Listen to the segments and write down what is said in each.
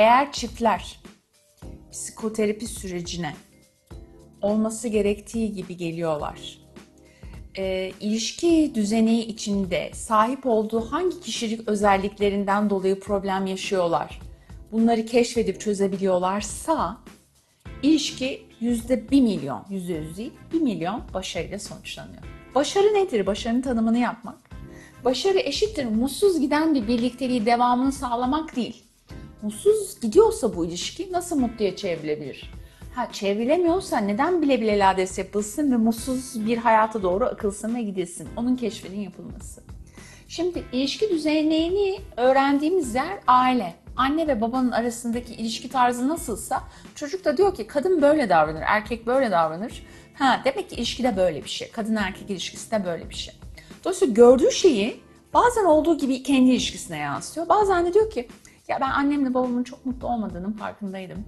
Eğer çiftler psikoterapi sürecine olması gerektiği gibi geliyorlar. E, ilişki düzeni içinde sahip olduğu hangi kişilik özelliklerinden dolayı problem yaşıyorlar? Bunları keşfedip çözebiliyorlarsa ilişki yüzde bir milyon, yüzde yüz değil, bir milyon başarıyla sonuçlanıyor. Başarı nedir? Başarının tanımını yapmak. Başarı eşittir mutsuz giden bir birlikteliği devamını sağlamak değil. Mutsuz gidiyorsa bu ilişki nasıl mutluya çevrilebilir? Ha çevrilemiyorsa neden bile bile lades yapılsın ve mutsuz bir hayata doğru akılsın ve gidilsin? Onun keşfinin yapılması. Şimdi ilişki düzenlerini öğrendiğimiz yer aile. Anne ve babanın arasındaki ilişki tarzı nasılsa çocuk da diyor ki kadın böyle davranır, erkek böyle davranır. Ha demek ki ilişkide böyle bir şey. Kadın erkek ilişkisi de böyle bir şey. Dolayısıyla gördüğü şeyi bazen olduğu gibi kendi ilişkisine yansıtıyor. Bazen de diyor ki ya ben annemle babamın çok mutlu olmadığının farkındaydım.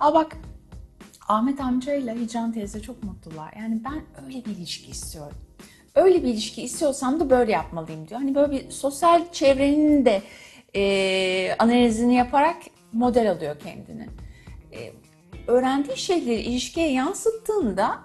Aa bak Ahmet amcayla Hicran teyze çok mutlular. Yani ben öyle bir ilişki istiyorum. Öyle bir ilişki istiyorsam da böyle yapmalıyım diyor. Hani böyle bir sosyal çevrenin de e, analizini yaparak model alıyor kendini. E, öğrendiği şeyleri ilişkiye yansıttığında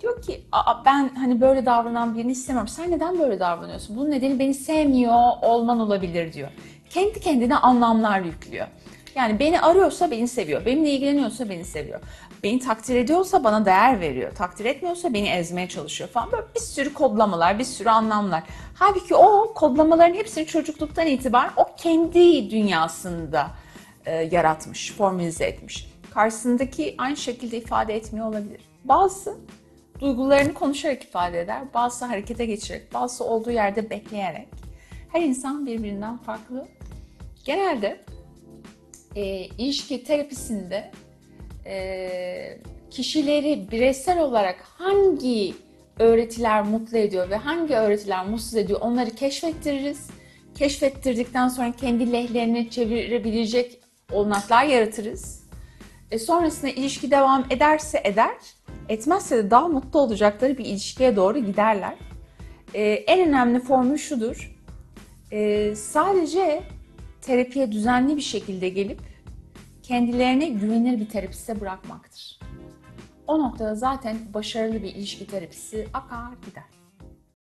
diyor ki Aa, ben hani böyle davranan birini istemiyorum. Sen neden böyle davranıyorsun? Bunun nedeni beni sevmiyor olman olabilir diyor. Kendi kendine anlamlar yüklüyor. Yani beni arıyorsa beni seviyor. Benimle ilgileniyorsa beni seviyor. Beni takdir ediyorsa bana değer veriyor. Takdir etmiyorsa beni ezmeye çalışıyor falan. Böyle bir sürü kodlamalar, bir sürü anlamlar. Halbuki o kodlamaların hepsini çocukluktan itibaren o kendi dünyasında e, yaratmış, formülize etmiş. Karşısındaki aynı şekilde ifade etmiyor olabilir. Bazı duygularını konuşarak ifade eder, bazı harekete geçirerek, bazı olduğu yerde bekleyerek. Her insan birbirinden farklı. Genelde e, ilişki terapisinde e, kişileri bireysel olarak hangi öğretiler mutlu ediyor ve hangi öğretiler mutsuz ediyor onları keşfettiririz. Keşfettirdikten sonra kendi lehlerini çevirebilecek olanaklar yaratırız. E sonrasında ilişki devam ederse eder, etmezse de daha mutlu olacakları bir ilişkiye doğru giderler. E, en önemli formül şudur. E, sadece terapiye düzenli bir şekilde gelip kendilerine güvenir bir terapiste bırakmaktır. O noktada zaten başarılı bir ilişki terapisi akar gider.